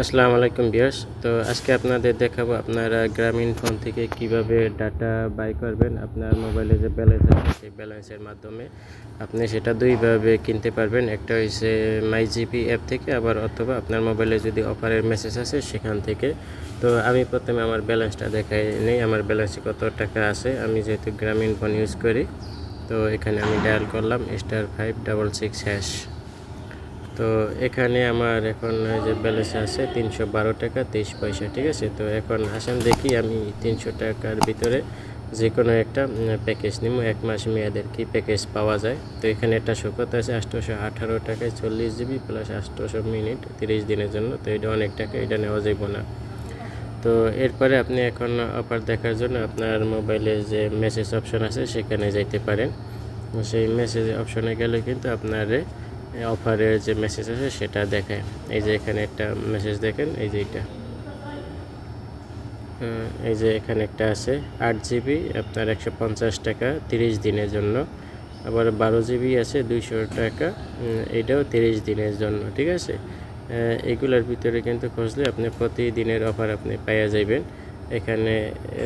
আসসালামু আলাইকুম বিয়ার্স তো আজকে আপনাদের দেখাবো আপনারা গ্রামীণ ফোন থেকে কীভাবে ডাটা বাই করবেন। আপনার মোবাইলে যে ব্যালেন্স আছে, সেই ব্যালেন্সের মাধ্যমে আপনি সেটা দুইভাবে কিনতে পারবেন। একটা হচ্ছে মাই জিপি অ্যাপ থেকে, আবার অথবা আপনার মোবাইলে যদি অফারের মেসেজ আছে সেখান থেকে। তো আমি প্রথমে আমার ব্যালেন্সটা দেখাই নেই, আমার ব্যালেন্সে কত টাকা আছে। আমি যেহেতু গ্রামীণ ফোন ইউজ করি, তো এখানে আমি ডায়াল করলাম star five double six hash তো এখানে আমার এখন যে ব্যালেন্স আছে তিনশো বারো টাকা, তেইশ পয়সা, ঠিক আছে? তো এখন আসেন দেখি আমি তিনশো টাকার ভিতরে যে কোনো একটা প্যাকেজ নিব। এক মাস মেয়াদের কি প্যাকেজ পাওয়া যায়? তো এখানে একটা শোকত আছে আটশোশো আঠারো টাকায় চল্লিশ জিবি প্লাস আটশোশো মিনিট, তিরিশ দিনের জন্য। তো এটা অনেক টাকা, এটা নেওয়া যাইব না। তো এরপরে আপনি এখন অফার দেখার জন্য আপনার মোবাইলে যে মেসেজ অপশন আছে, সেখানে যাইতে পারেন। সেই মেসেজ অপশনে গেলে কিন্তু আপনার অফারের যে মেসেজ আছে সেটা দেখায় এই যে এখানে একটা মেসেজ দেখেন, এই যে এটা। এই যে এখানে একটা আছে, আট জিবি আপনার একশো পঞ্চাশ টাকা, তিরিশ দিনের জন্য। আবার বারো জিবি আছে, দুইশো টাকা এটাও তিরিশ দিনের জন্য, ঠিক আছে? এগুলোর ভিতরে কিন্তু খুঁজলে আপনি প্রতিদিনের অফার আপনি পাইয়া যাবেন এখানে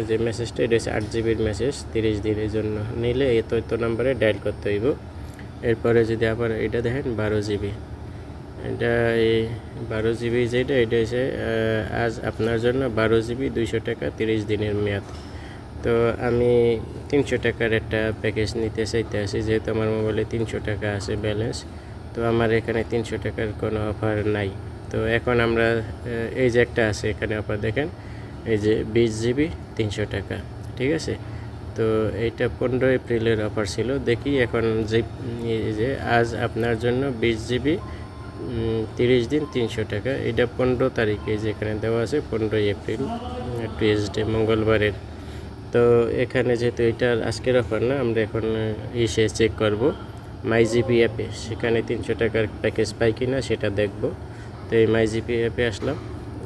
যে মেসেজটা এটা হচ্ছে আট জিবির মেসেজ তিরিশ দিনের জন্য। নিলে এই তথ্য নাম্বারে ডায়াল করতে হইব। এরপরে যদি আবার এটা দেখেন, বারো জিবি। এটা এই বারো জিবি যেটা, এটা হচ্ছে আজ আপনার জন্য বারো জিবি দুইশো টাকা তিরিশ দিনের মেয়াদ। তো আমি তিনশো টাকার একটা প্যাকেজ নিতে চাইতে আছি, যেহেতু আমার মোবাইলে তিনশো টাকা আছে ব্যালেন্স তো আমার এখানে তিনশো টাকার কোনো অফার নাই। তো এখন আমরা এই যে একটা আছে, এখানে অফার দেখেন, এই যে বিশ জিবি তিনশো টাকা, ঠিক আছে? তো এইটা পনেরো এপ্রিলের অফার ছিল। দেখি এখন যে যে আজ আপনার জন্য বিশ জিবি তিরিশ দিন তিনশো টাকা। এটা পনেরো তারিখে যেখানে দেওয়া আছে, পনেরোই এপ্রিল টুয়েসডে মঙ্গলবারের। তো এখানে যেহেতু এটা আজকের অফার না, আমরা এখন ইসে চেক করব। মাই জিপি অ্যাপে সেখানে তিনশো টাকার প্যাকেজ পাই কি না সেটা দেখব। তো এই মাই জিপি অ্যাপে আসলাম।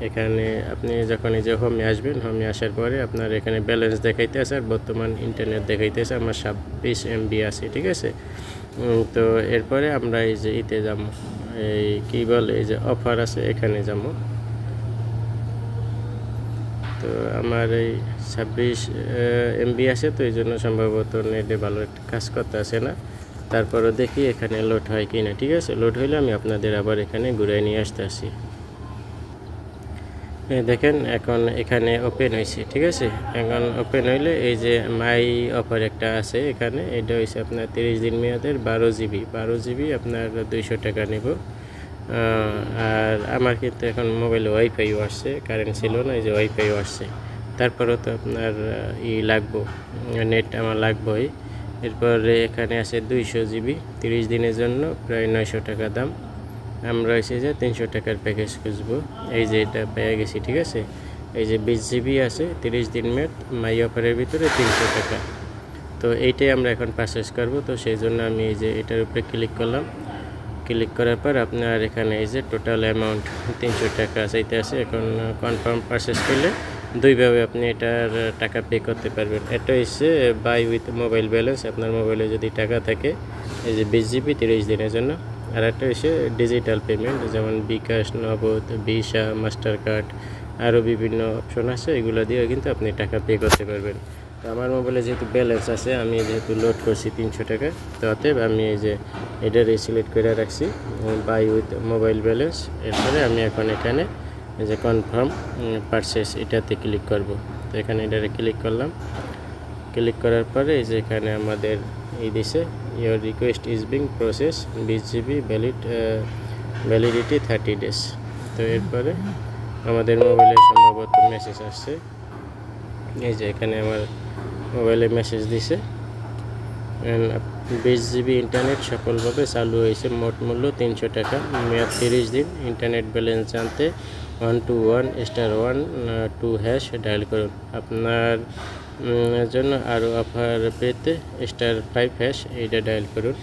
এখানে আপনি যখন এই যে হোমে আসবেন হোমে আসার পরে আপনার এখানে ব্যালেন্স দেখাইতে আছে আর বর্তমান ইন্টারনেট দেখাইতেছে, আমার ছাব্বিশ এমবি আছে, ঠিক আছে? তো এরপরে আমরা এই যে ইতে যাব। এই কী বলে, এই যে অফার আছে, এখানে যাব। তো আমার এই ছাব্বিশ এমবি আছে, তো এই জন্য সম্ভবত নেটে ভালো একটা কাজ করতে আসে না। তারপরও দেখি এখানে লোড হয় কি না ঠিক আছে? লোড হইলে আমি আপনাদের আবার এখানে ঘুরাই নিয়ে আসতে আসি দেখেন, এখন এখানে ওপেন হয়েছে ঠিক আছে? এখন ওপেন হইলে এই যে মাই অফার একটা আছে এখানে, এটা হয়েছে আপনার তিরিশ দিন মেয়াদের বারো জিবি বারো জিবি আপনার দুইশো টাকা নেব। আর আমার কিন্তু এখন মোবাইল ওয়াইফাইও আসছে কারেন্ট ছিল না, এই যে ওয়াইফাইও আসছে। তারপরেও তো আপনার ই লাগবো নেট আমার লাগবেই। এরপরে এখানে আছে দুইশো জিবি তিরিশ দিনের জন্য, প্রায় নয়শো টাকা দাম। আমরা এসে যে তিনশো টাকার প্যাকেজ খুঁজবো। এই যে এটা পেয়ে গেছি, ঠিক আছে? এই যে বিশ জিবি আছে, তিরিশ দিন মেট মাই অফারের ভিতরে তিনশো টাকা। তো এইটাই আমরা এখন পারচেস করব। তো সেই জন্য আমি এই যে এটার উপরে ক্লিক করলাম। ক্লিক করার পর আপনার এখানে এই যে টোটাল অ্যামাউন্ট তিনশো টাকা চাইতে আছে। এখন কনফার্ম পারচেস করলে দুইভাবে আপনি এটার টাকা পে করতে পারবেন। এটা হচ্ছে বাই উইথ মোবাইল ব্যালেন্স আপনার মোবাইলে যদি টাকা থাকে, এই যে বিশ জিবি তিরিশ দিনের জন্য। আর একটা হচ্ছে ডিজিটাল পেমেন্ট যেমন বিকাশ, নগদ, ভিসা মাস্টার কার্ড আরও বিভিন্ন অপশন আছে, এগুলো দিয়ে কিন্তু আপনি টাকা পে করতে পারবেন। তো আমার মোবাইলে যেহেতু ব্যালেন্স আছে, আমি যেহেতু লোড করছি তিনশো টাকা, তো অতএব আমি এই যে এটা সিলেক্ট করে রাখছি বাই উইথ মোবাইল ব্যালেন্স এরপরে আমি এখন এখানে এই যে কনফার্ম পারচেস এটাতে ক্লিক করব। তো এখানে এটারে ক্লিক করলাম। ক্লিক করার পরে এই যে এখানে আমাদের এই দিছে your request is being process বিশ GB valid validity thirty days তো এরপরে আমাদের মোবাইলে সম্ভবত মেসেজ আসছে। এই যে এখানে আমার মোবাইলে মেসেজ দিছে। বিশ জিবি ইন্টারনেট সফলভাবে চালু হয়েছে মোট মূল্য তিনশো টাকা। মেয়াদ তিরিশ দিন। ইন্টারনেট ব্যালেন্স জানতে one two one star one two hash dial করুন। আপনার জন্য আরও অফার পেতে স্টার ফাইভ হ্যাশ এইটা ডায়াল করুন।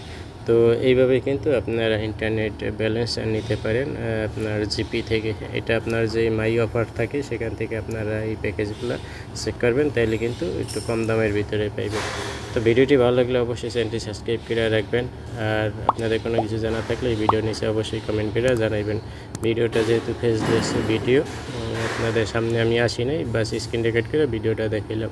তো এইভাবে কিন্তু আপনারা ইন্টারনেট ব্যালেন্স নিতে পারেন আপনার জিপি থেকে। এটা আপনার যে মাই অফার থাকে, সেখান থেকে আপনারা এই প্যাকেজগুলো চেক করবেন, তাইলে কিন্তু একটু কম দামের ভিতরে পাইবেন। তো ভিডিওটি ভালো লাগলে অবশ্যই চ্যানেলটি সাবস্ক্রাইব করে রাখবেন। আর আপনাদের কোনো কিছু জানা থাকলে এই ভিডিও নিচে অবশ্যই কমেন্ট করে জানাইবেন। ভিডিওটা যেহেতু ফেসলেস ভিডিও আপনাদের সামনে আমি আসি নাই, বাস স্ক্রিন রেকর্ড করে ভিডিওটা দেখাইলাম।